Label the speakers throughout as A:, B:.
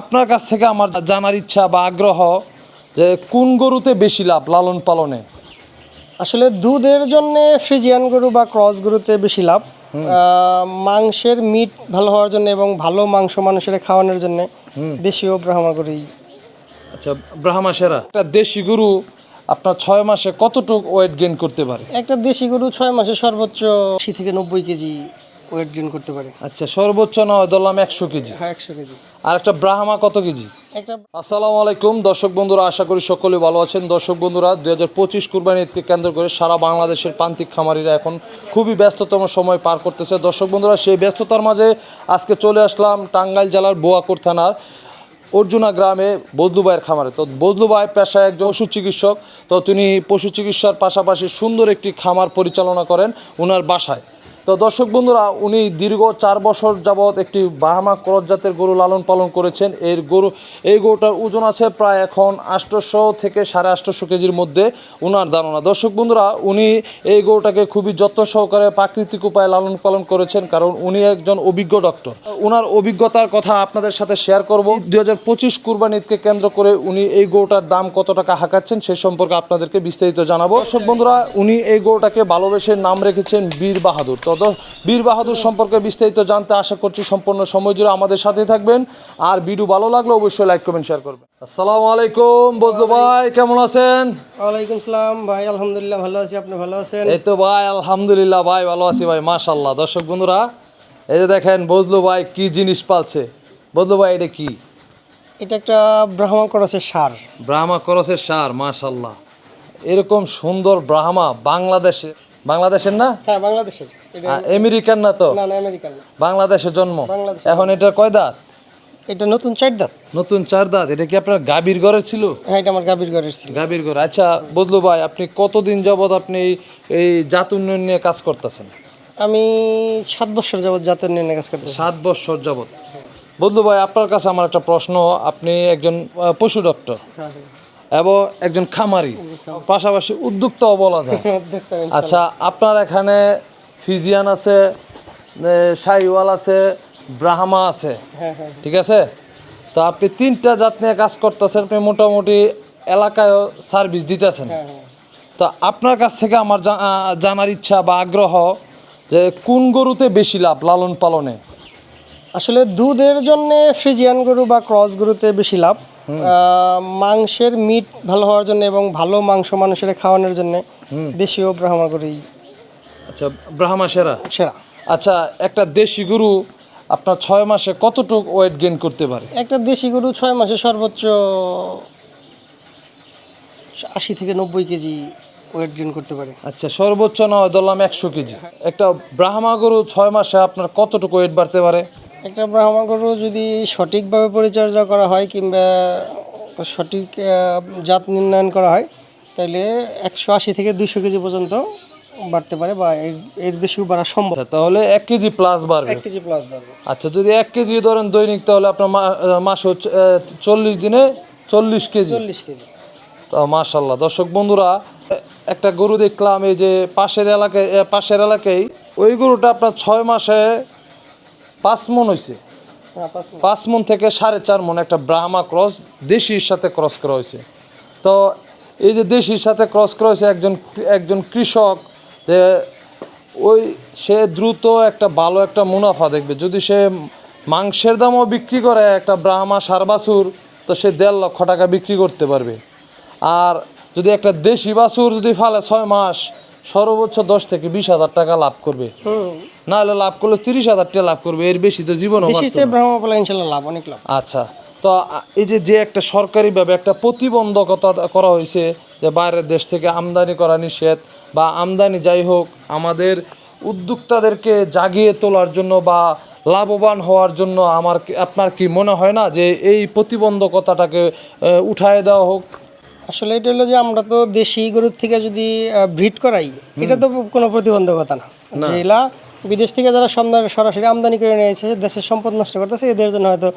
A: আপনার কাছ থেকে আমার জানার ইচ্ছা বা আগ্রহ যে কোন গরুতে বেশি লাভ লালন পালনে?
B: আসলে দুধের জন্য ফ্রিজিয়ান গরু বা ক্রস গরুতে বেশি লাভ। মাংসের মিট ভালো হওয়ার জন্য এবং ভালো মাংস মানুষের খাওয়ানোর জন্য দেশীয় ব্রাহ্মা গরুই।
A: আচ্ছা ব্রাহ্মা সেরা। একটা দেশি গরু আপনার ছয় মাসে কতটুক ওয়েট গেইন করতে পারে?
B: একটা দেশি গরু ছয় মাসে সর্বোচ্চ আশি থেকে নব্বই কেজি ওয়েট গেইন করতে পারে।
A: আচ্ছা সর্বোচ্চ নয় ধরলাম একশো কেজি।
B: হ্যাঁ একশো কেজি।
A: আর একটা ব্রাহ্মা কত কেজি?
B: একটা
A: আসসালামু আলাইকুম। দর্শক বন্ধুরা আশা করি সকলে ভালো আছেন। দর্শক বন্ধুরা দুই হাজার পঁচিশ কুরবানি ঈদকে কেন্দ্র করে সারা বাংলাদেশের প্রান্তিক খামারিরা এখন খুবই ব্যস্ততম সময় পার করতেছে। দর্শক বন্ধুরা সেই ব্যস্ততার মাঝে আজকে চলে আসলাম টাঙ্গাইল জেলার বোয়াকুর থানার অর্জুনা গ্রামে বজলু ভাইয়ের খামারে। তো বজলু ভাই পেশায় একজন পশু চিকিৎসক তো তিনি পশু চিকিৎসার পাশাপাশি সুন্দর একটি খামার পরিচালনা করেন ওনার বাসায়। তো দর্শক বন্ধুরা, উনি দীর্ঘ চার বছর যাবৎ একটি বাহামা ক্রস জাতের গরু লালন পালন করেছেন। এর গরু, এই গরুটার ওজন আছে প্রায় এখন আষ্টশো থেকে সাড়ে আষ্টশো কেজির মধ্যে ওনার ধারণা। দর্শক বন্ধুরা, উনি এই গরুটাকে খুবই যত্ন সহকারে প্রাকৃতিক উপায়ে লালন পালন করেছেন কারণ উনি একজন অভিজ্ঞ ডক্টর। ওনার অভিজ্ঞতার কথা আপনাদের সাথে শেয়ার করব। দুই হাজার পঁচিশ কুরবানি ঈদকে কেন্দ্র করে উনি এই গরুটার দাম কত টাকা হাঁকাচ্ছেন সে সম্পর্কে আপনাদেরকে বিস্তারিত জানাব। দর্শক বন্ধুরা, উনি এই গরুটাকে ভালোবেসে নাম রেখেছেন বীর বাহাদুর। তো বীর বাহাদুর সম্পর্কে বিস্তারিত জানতে আশা করছি সম্পূর্ণ সময় জুড়ে আমাদের সাথে থাকবেন। আর ভিডিও ভালো লাগলে অবশ্যই লাইক কমেন্ট শেয়ার করবেন। আসসালামু আলাইকুম বজলু ভাই কেমন আছেন?
B: ওয়ালাইকুম সালাম ভাই আলহামদুলিল্লাহ ভালো আছি আপনি ভালো আছেন?
A: এই তো ভাই আলহামদুলিল্লাহ ভাই ভালো আছি ভাই মাশাল্লাহ দর্শক বন্ধুরা এই যে দেখেন বজলু ভাই কি জিনিস পালছে। বজলু ভাই এটা কি?
B: এটা একটা ব্রাহ্মা ক্রসের সার।
A: ব্রাহ্মা করসের সার মাশাল্লাহ এরকম সুন্দর ব্রাহ্মা বাংলাদেশে বাংলাদেশের না?
B: হ্যাঁ বাংলাদেশের।
A: আমেরিকান না তো?
B: না না আমেরিকান না।
A: বাংলাদেশে জন্ম? এখন এটা কয় দাঁত?
B: এটা নতুন চার দাঁত।
A: নতুন চার দাঁত। এটা কি আপনার গাভীর ঘরে ছিল?
B: হ্যাঁ এটা আমার গাভীর ঘরের ছিল।
A: গাভীর ঘর। আচ্ছা বদলু ভাই আপনি কতদিন যাবত আপনি এই জাত উন্নয়ন নিয়ে কাজ করতেছেন?
B: আমি সাত বছর যাবত জাতের নিয়ে কাজ করতেছি।
A: সাত বছর যাবত বদলু ভাই আপনার কাছে আমার একটা প্রশ্ন। আপনি একজন পশু ডক্টর এবং একজন খামারি। পাশাপাশি উদ্যোক্তাও বলা যায়। আচ্ছা আপনার এখানে ফিজিয়ান আছে শাহিওয়াল আছে ব্রাহ্মা আছে।
B: হ্যাঁ হ্যাঁ।
A: ঠিক আছে? তো আপনি তিনটা জাত নিয়ে কাজ করতেছেন আপনি মোটামুটি এলাকায় সার্ভিস দিতেছেন।
B: হ্যাঁ
A: তো আপনার কাছ থেকে আমার জানার ইচ্ছা বা আগ্রহ যে কোন গরুতে বেশি লাভ লালন পালনে?
B: আসলে দুধের জন্য ফ্রিজিয়ান গরু বা ক্রস গরুতে বেশি লাভ। মাংসের মিট ভালো হওয়ার জন্য এবং ভালো মাংস মানুষের খাওয়ানোর জন্য দেশীয় ব্রাহ্মা গরুই
A: আচ্ছা ব্রাহ্মা সেরা?
B: সেরা।
A: আচ্ছা একটা দেশি গরু আপনার ছয় মাসে কতটুকু ওয়েট গেইন করতে পারে?
B: একটা দেশি গরু ছয় মাসে সর্বোচ্চ আশি থেকে নব্বই কেজি ওয়েট গেইন করতে পারে।
A: আচ্ছা সর্বোচ্চ নয় ধরলাম একশো কেজি। একটা ব্রাহ্মা গরু ছয় মাসে আপনার কতটুকু ওয়েট বাড়তে পারে?
B: একটা ব্রাহ্মণ গরু যদি সঠিকভাবে পরিচর্যা করা হয় কিংবা সঠিক জাত নির্ণয়ন করা হয় তাহলে একশো আশি থেকে দুইশো কেজি পর্যন্ত বাড়তে পারে বা এর বেশিও বাড়া সম্ভব।
A: আচ্ছা, তাহলে এক কেজি প্লাস বাড়বে।
B: এক কেজি প্লাস বাড়বে।
A: আচ্ছা যদি এক কেজি ধরেন দৈনিক তাহলে আপনার মাসে হচ্ছে, চল্লিশ দিনে চল্লিশ কেজি।
B: চল্লিশ কেজি।
A: তো মাশাল্লাহ দর্শক বন্ধুরা একটা গরু দেখলাম এই যে পাশের এলাকায় পাশের এলাকায় ওই গরুটা আপনার ছয় মাসে পাঁচ মন হয়েছে
B: হ্যাঁ পাঁচ।
A: মন। থেকে সাড়ে চার মন একটা ব্রাহ্মা ক্রস দেশির সাথে ক্রস করা হয়েছে তো এই যে দেশির সাথে ক্রস করা হয়েছে একজন একজন কৃষক যে ওই সে দ্রুত একটা ভালো একটা মুনাফা দেখবে। যদি সে মাংসের দামও বিক্রি করে একটা ব্রাহ্মা সার বাছুর তো সে দেড় লক্ষ টাকা বিক্রি করতে পারবে। আর যদি একটা দেশি বাছুর যদি ফালে ছয় মাস সর্বোচ্চ দশ থেকে বিশ হাজার টাকা লাভ করবে। না হলে লাভ করলে তিরিশ হাজার টাকা লাভ করবে এর বেশি তো জীবন
B: ইনশাল্লাহ লাভ অনেক লাভ।
A: আচ্ছা তো এই যে যে একটা সরকারিভাবে একটা প্রতিবন্ধকতা করা হয়েছে যে বাইরের দেশ থেকে আমদানি করা নিষেধ বা আমদানি যাই হোক আমাদের উদ্যোক্তাদেরকে জাগিয়ে তোলার জন্য বা লাভবান হওয়ার জন্য আমার আপনার কি মনে হয় না যে এই প্রতিবন্ধকতাটাকে উঠায় দেওয়া হোক?
B: আসলে এটা হলো যে আমরা তো দেশি গরুর থেকে যদি ব্রিড করাই এটা তো কোনো প্রতিবন্ধকতা না। যেগুলা বিদেশ থেকে যারা সরাসরি আমদানি করে নিয়ে এসেছে দেশের সম্পদ নষ্ট করতেছে এদের জন্য হয়তো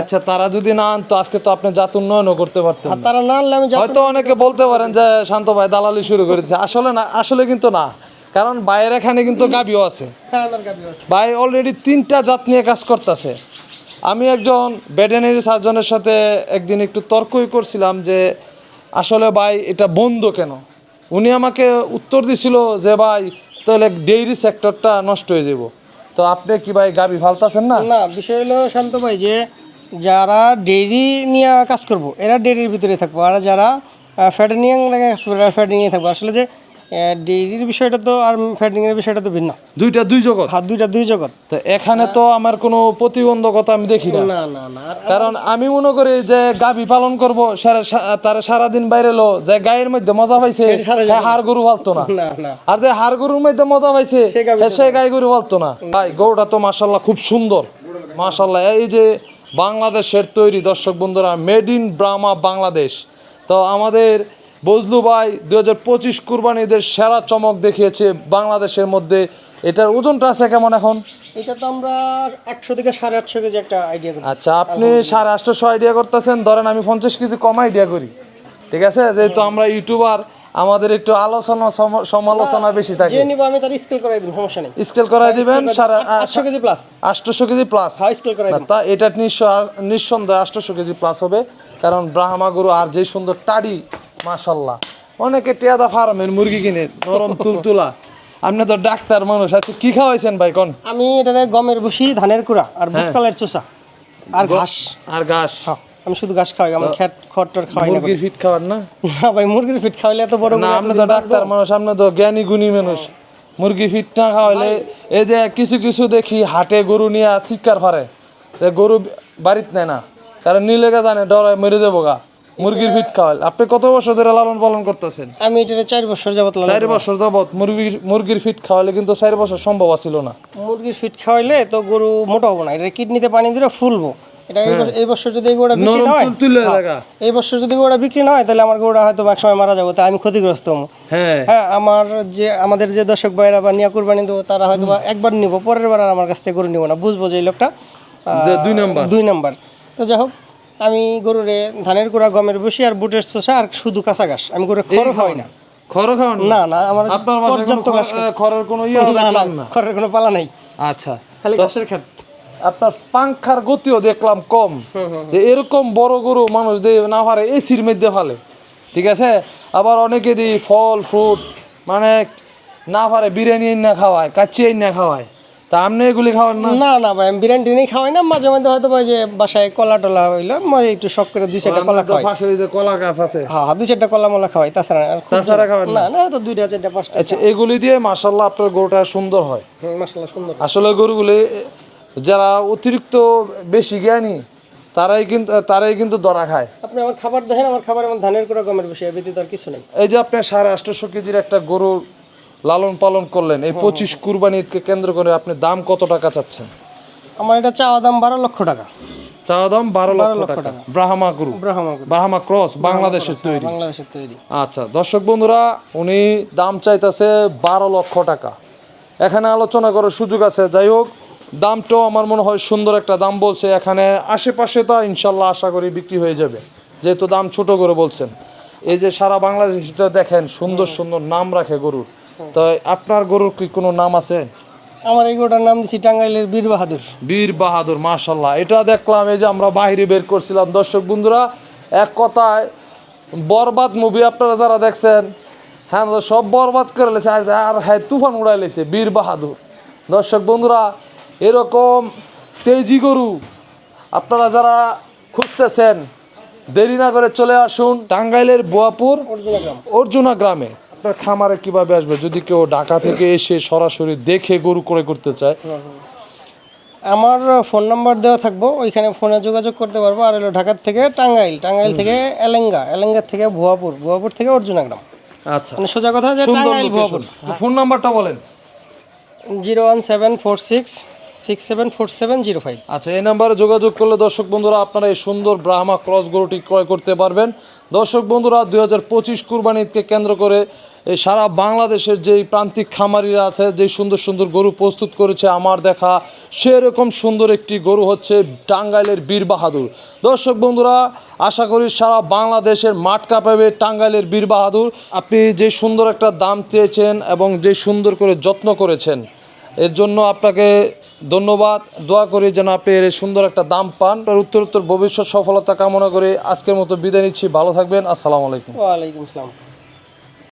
A: আচ্ছা তারা যদি না আনতো আজকে তো আপনি জাত উন্নয়নও করতে পারতেন
B: আর তারা না আনলে আমি
A: হয়তো অনেকে বলতে পারেন যে শান্ত ভাই দালালি শুরু করে দিচ্ছে আসলে না আসলে কিন্তু না। কারণ বাইরে এখানে কিন্তু গাবিও আছে।
B: হ্যাঁ, আছে।
A: ভাই অলরেডি তিনটা জাত নিয়ে কাজ করতেছে। আমি একজন ভেটেনারি সার্জনের সাথে একদিন একটু তর্কই করছিলাম যে আসলে ভাই এটা বন্ধ কেন? উনি আমাকে উত্তর দিছিল যে ভাই তাহলে ডেইরি সেক্টরটা নষ্ট হয়ে যাব তো আপনি কি ভাই গাবি ফালতাছেন না?
B: না, বিষয় হলো শান্ত ভাই যে যারা ডেইরি নিয়ে কাজ করব, এরা ডেইরির ভিতরে থাকব। আর যারা ফ্যাটেনিয়াং নিয়ে কাজ করব, এরা নিয়ে থাকব। আসলে যে ডেইরির বিষয়টা তো আর ফ্যাটেনিংয়ের বিষয়টা তো ভিন্ন।
A: দুইটা দুই জগৎ?
B: হাত দুইটা দুই জগৎ।
A: তো এখানে তো আমার কোনো প্রতিবন্ধকতা আমি দেখি না।
B: না না না।
A: কারণ আমি মনে করি যে গাভী পালন করব সারা- তারা সারাদিন বাইরে লো যে গায়ের মধ্যে মজা পাইছে হ্যাঁ, হাড় গরু পালতো না। আর যে হাড় গরুর মধ্যে মজা পাইছে
B: সে
A: হ্যাঁ, গাই গরু পালতো না। ভাই গরুটা তো মাসাল্লাহ খুব সুন্দর। মাসাল্লাহ এই যে বাংলাদেশের তৈরি দর্শক বন্ধুরা মেড ইন ব্রাহ্মা বাংলাদেশ। তো আমাদের বজলু ভাই দু হাজার পঁচিশ কুরবানিদের সেরা চমক দেখিয়েছে বাংলাদেশের মধ্যে। এটার ওজনটা আছে কেমন এখন?
B: এটা তো আমরা আটশো থেকে সাড়ে আটশো কেজি একটা আইডিয়া করি
A: আচ্ছা আপনি সাড়ে আটশোশো আইডিয়া করতেছেন ধরেন আমি পঞ্চাশ কেজি কম আইডিয়া করি। ঠিক আছে? যেহেতু আমরা ইউটিউবার আমাদের একটু আলোচনা সম- সমালোচনা বেশি থাকে।
B: যে নিবো আমি তার স্কেল করাই দিব সমস্যা নেই।
A: স্কেল করাই দিবেন সাড়ে
B: আটশো কেজি প্লাস
A: আটশোশো কেজি প্লাস
B: হ্যাঁ স্কেল করাই দিব।
A: তা এটা নিঃসন্দেহে আটশোশো কেজি প্লাস হবে। কারণ ব্রাহ্মা গরু আর যে সুন্দর টাডি মাশাল্লাহ অনেকে টেয়াদা ফার্মের মুরগি কিনে নরম তুলতুলা। আপনি তো ডাক্তার মানুষ আচ্ছা কি খাওয়াইছেন ভাই কন?
B: আমি এটাতে গমের ভুসি ধানের কুড়া আর বুট কালের চোষা। আর ঘাস।
A: আর ঘাস?
B: হ্যাঁ, আমি শুধু ঘাস খাওয়াই আমার খ্যাট খড়টর খাওয়াই না
A: মুরগির ফিট খাওয়ার না?
B: না ভাই মুরগির ফিট খাওয়াইলে এত বড়
A: না আপনি তো ডাক্তার মানুষ আপনি তো জ্ঞানী গুণী মানুষ। মুরগি ফিট না খাওয়াইলে এই যে কিছু কিছু দেখি হাটে গরু নিয়ে শিকার ফারে। যে গরু বাড়িতে নেয় না কারণ নিলেগা জানে ডরায় মরে দেবো গা। মুরগির ফিট খাওয়াল আপনি কত বছর ধরে লালন পালন করতেছেন?
B: আমি এটা চার বছর যাবত লালন
A: চার বছর যাবত মুরগির মুরগির ফিট খাওয়ালে কিন্তু চার বছর সম্ভব ছিল না।
B: মুরগির ফিট খাওয়াইলে তো গরু মোটা হব না। এটা কিডনিতে পানি দিলে ফুলবো। এটা এই বছর- যদি গরুটা বিক্রি না হয়
A: জায়গা
B: এই বছর যদি গরুটা বিক্রি না হয় তাহলে আমার গরুটা হয়তো এক সময় মারা যাব তাই আমি ক্ষতিগ্রস্ত হব।
A: হ্যাঁ।
B: হ্যাঁ আমার যে আমাদের যে দর্শক ভাইরা বা নিয়া কুরবানি দেবো তারা হয়তো বা একবার নিব পরের বার আর আমার কাছ থেকে গরু নিব না। বুঝব যে এই লোকটা
A: দুই নাম্বার।
B: দুই নাম্বার। তো যাই হোক আমি গরুরে ধানের কুড়া গমের বসি আর বুটের চোষা আর শুধু কাঁচা ঘাস। আমি গরু খড় খাওয়াই না।
A: খড় খাওয়ান
B: না? না আমার পর্যাপ্ত ঘাস
A: খড়ের কোনো ইয়ে
B: না খড়ের কোনো পালা নাই।
A: আচ্ছা।
B: খালি ঘাসের খেত
A: আপনার পাংখার গতিও দেখলাম কম। যে এরকম বড় গরু মানুষ দিয়ে না পারে এসির মধ্যে ফেলে। ঠিক আছে? আবার অনেকে দিই ফল ফ্রুট মানে না পারে বিরিয়ানি না খাওয়ায় কাচ্চি না খাওয়ায়। তা আপনি এগুলি খাওয়ান না?
B: না না ভাই আমি বিরিয়ানি টিরিয়ানি খাওয়াই না। মাঝে হয়তো ভাই যে বাসায় কলা টলা হইল একটু শখ করে দুই চারটা কলা খাওয়াই।
A: পাশে যে কলা গাছ আছে।
B: হ্যাঁ দুই চারটা কলা মলা খাওয়াই তাছাড়া আর
A: তাছাড়া খাওয়ান না?
B: না তো দুইটা চারটা পাঁচটা।
A: আচ্ছা এগুলি দিয়ে আপনার গরুটা সুন্দর হয়।
B: সুন্দর
A: আসলে গরুগুলি যারা অতিরিক্ত বেশি জ্ঞানী তারাই কিন্তু তারাই কিন্তু দরা খায়।
B: আপনি আমার খাবার দেখেন আমার খাবার আমার ধানের কোনো গমের বেশি ব্যতীত আর কিছু নেই।
A: এই যে আপনার সাড়ে আটশোশো কেজির একটা গরু লালন পালন করলেন এই পঁচিশ কুরবানি ঈদকে কেন্দ্র করে আপনি দাম কত টাকা চাচ্ছেন?
B: আমার এটা চাওয়া দাম বারো লক্ষ টাকা।
A: চাওয়া দাম বারো লক্ষ টাকা। ব্রাহ্মা গরু।
B: ব্রাহ্মা
A: ক্রস বাংলাদেশের তৈরি।
B: বাংলাদেশের তৈরি।
A: আচ্ছা দর্শক বন্ধুরা উনি দাম চাইতেছে বারো লক্ষ টাকা। এখানে আলোচনা করার সুযোগ আছে। যাই হোক দামটাও আমার মনে হয় সুন্দর একটা দাম বলছে। এখানে আশেপাশে তা ইনশাল্লাহ আশা করি বিক্রি হয়ে যাবে। যেহেতু দাম ছোট করে বলছেন। এই যে সারা বাংলাদেশে তো দেখেন সুন্দর সুন্দর নাম রাখে গরুর। তো আপনার গরুর কি কোনো নাম আছে?
B: আমার এই গোটার নাম দিচ্ছি টাঙ্গাইলের বীর বাহাদুর।
A: বীর বাহাদুর মাশাল্লাহ এটা দেখলাম এই যে আমরা বাইরে বের করছিলাম। দর্শক বন্ধুরা এক কথায় বরবাদ মুভি আপনারা যারা দেখছেন হ্যাঁ সব বরবাদ করে লেছে। আর হ্যাঁ তুফান উড়াই লেছে বীর বাহাদুর। দর্শক বন্ধুরা এরকম তেজি গরু আপনারা যারা খুঁজতেছেন দেরি না করে চলে আসুন টাঙ্গাইলের বোয়াপুর
B: অর্জুনা
A: অর্জুনা গ্রামে। আপনার খামারে কীভাবে আসবে? যদি কেউ ঢাকা থেকে এসে সরাসরি দেখে গরু ক্রয় করতে চায়।
B: আমার ফোন নাম্বার দেওয়া থাকব ওইখানে ফোনে যোগাযোগ করতে পারব। আর হলো ঢাকার থেকে টাঙ্গাইল টাঙ্গাইল থেকে এলেঙ্গা এলেঙ্গা থেকে ভুয়াপুর ভুয়াপুর থেকে অর্জুনা গ্রাম
A: আচ্ছা।
B: মানে সোজা কথা যে টাঙ্গাইল ভুয়াপুর।
A: ফোন নাম্বারটা বলেন।
B: Zero one seven four six six seven four seven zero five.
A: আচ্ছা এই নাম্বারে যোগাযোগ করলে দর্শক বন্ধুরা আপনারা এই সুন্দর ব্রাহ্মা ক্রস গরুটি ক্রয় করতে পারবেন। দর্শক বন্ধুরা দুই হাজার পঁচিশ কুরবানি ঈদকে কেন্দ্র করে এই সারা বাংলাদেশের যেই প্রান্তিক খামারিরা আছে, যেই সুন্দর সুন্দর গরু প্রস্তুত করেছে আমার দেখা, সেরকম সুন্দর একটি গরু হচ্ছে টাঙ্গাইলের বীর বাহাদুর। দর্শক বন্ধুরা, আশা করি সারা বাংলাদেশের মাঠ কাঁপাবে টাঙ্গাইলের বীর বাহাদুর। আপনি যে সুন্দর একটা দাম চেয়েছেন এবং যে সুন্দর করে যত্ন করেছেন, এর জন্য আপনাকে ধন্যবাদ। দোয়া করি যেন আপনি এর সুন্দর একটা দাম পান। আর উত্তর উত্তর ভবিষ্যৎ সফলতা কামনা করে আজকের মতো বিদায় নিচ্ছি। ভালো থাকবেন। আসসালামু আলাইকুম।
B: ওয়ালাইকুম আসসালাম